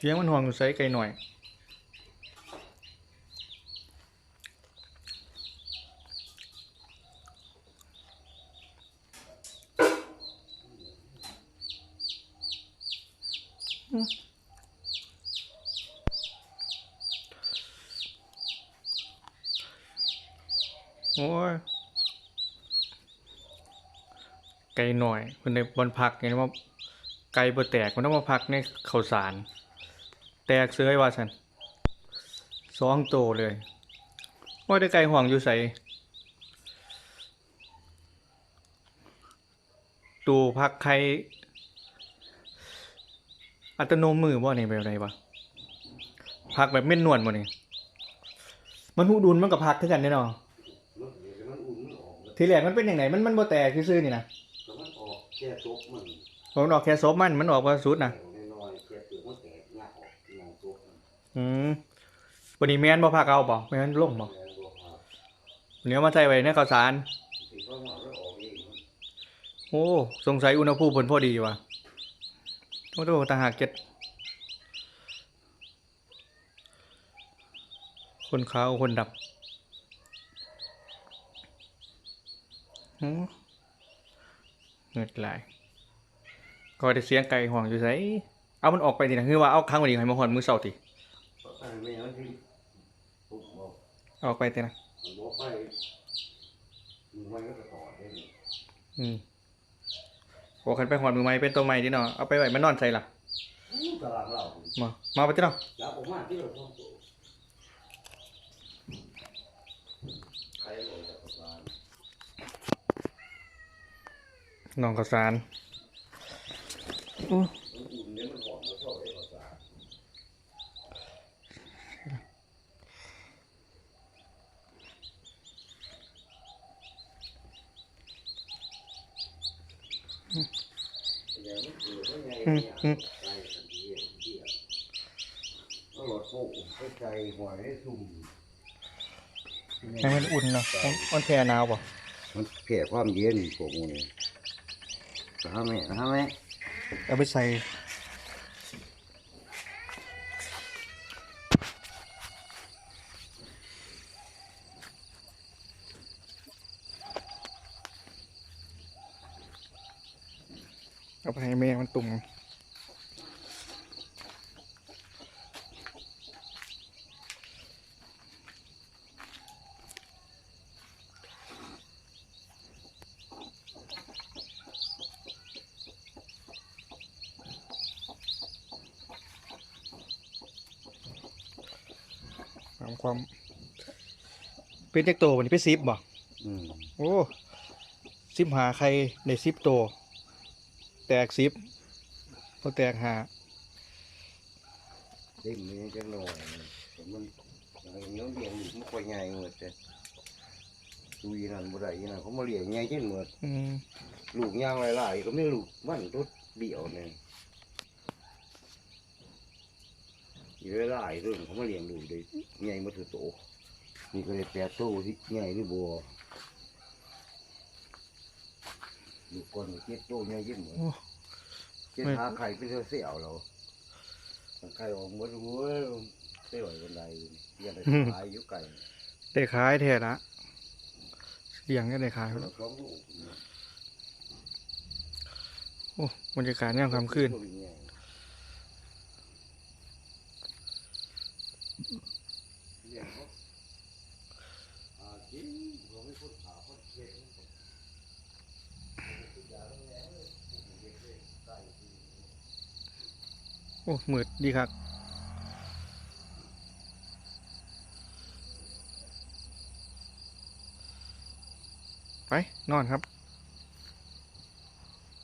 เสียงมันห่วงใส่ไกลหน่อยโอ้ยไก่หน่อยคนในบนพักเห็นว่าไก่บ่แตกมันต้องมาพักในข้าวสาร แตกเสื้อว่าฉันสองโตเลยว่าได้ไก่ห่วงอยู่ใส่ตูพักไข่อัตโนมือบ่นี่แบบไรวะพักแบบเม่นนวลบ่นี่มันหูดุนมันกับพักคือกันแน่นอนมันเดี๋ยวมันอุ่นมันออกแล้วทีแรกมันเป็นอย่างไหนมันมันบ่แตกซื่อๆนี่นะแต่มันออกแค่ซบมันผมออกแค่ซบมันมันออกมาสุดนะ อืมวันนี้แม่นบ่พักเอาบ่แม่นลงบ่แล้วก็พาเนื้อมาใส่ไว้ในข้าวสาร โอ้ สงสัยอุณหภูมิเพิ่นพอดีว่ะโอ้โหต่างหากเจ็ด คนขาวคนดำโอ้เงิดไหลก็ได้เสียงไก่ห่วงอยู่ไสเอามันออกไปดินะคือว่าเอาค้างไว้ดิให้มาหอนมือเช้าติ ไอ้แม่มันที่ปุ๊บบอกเอาออกไปตินะมันบอกไปมันก็จะต่อได้นี่อืมโอ้คันไปหอนมือไม้เป็นตัวใหม่ดิเนาะเอาไปไว้มันนอนใส่ล่ะอู้ตารางเรามามาไปติเนาะแล้วผมมาที่เราต้องตัวใครลงจากประสานน้องข้าวสารโอ้มันอุ่นเนี่ยมันหอมมันชอบไอ้ประสานอืมอืมก็หลอดโป่งเข้าใจหอย ให้ซุ่มให้มันอุ่นเนาะมันมันแพ้หนาวป่ะมันแผ่ความเย็นพวกนี้นะฮะแม่นะฮะแม่เอาไปใส่ เอาไปให้แม่มันตุ่มตามความ เป็นเจ็กโตวันนี้เป็นซิปบ่อืมโอ้ซิปหาใครในซิปโต แตกซิปพอแตกหาเด็กมันจะหน่อยแต่มันเนื้อเลี้ยงมันค่อยใหญ่หมดเลยดูยีนั่นบ่ได้ยีนั่นเขามาเลี้ยงใหญ่เช่นหมดอืมลูกย่างหลายๆก็ไม่ลูกมันรถเดี่ยวเนี่ยอยู่หลายๆเรื่องเขามาเลี้ยงลูกได้ใหญ่มาถือโตนี่ก็เลยแปดโตที่ใหญ่หรือบัว ลูกก่อนเจ็ดโตใหญ่ยิ่งเหมือนโอ้เจ็ดหาไข่ไปเท่าเสี่ยวเราไข่ออกหมดหัวเสี่ยวบันไดยังได้ขายอยู่ไก่ได้ขายแท้ละเลี้ยงก็ได้ขายแล้แล้ววสองลูกโอ้บรรยากาศยามค่ำคืนเลี้ยงเขาอ่าจริงเขาไม่พูดข่าวเขาเช็ค อ้มืดดีครับไป นอนครับ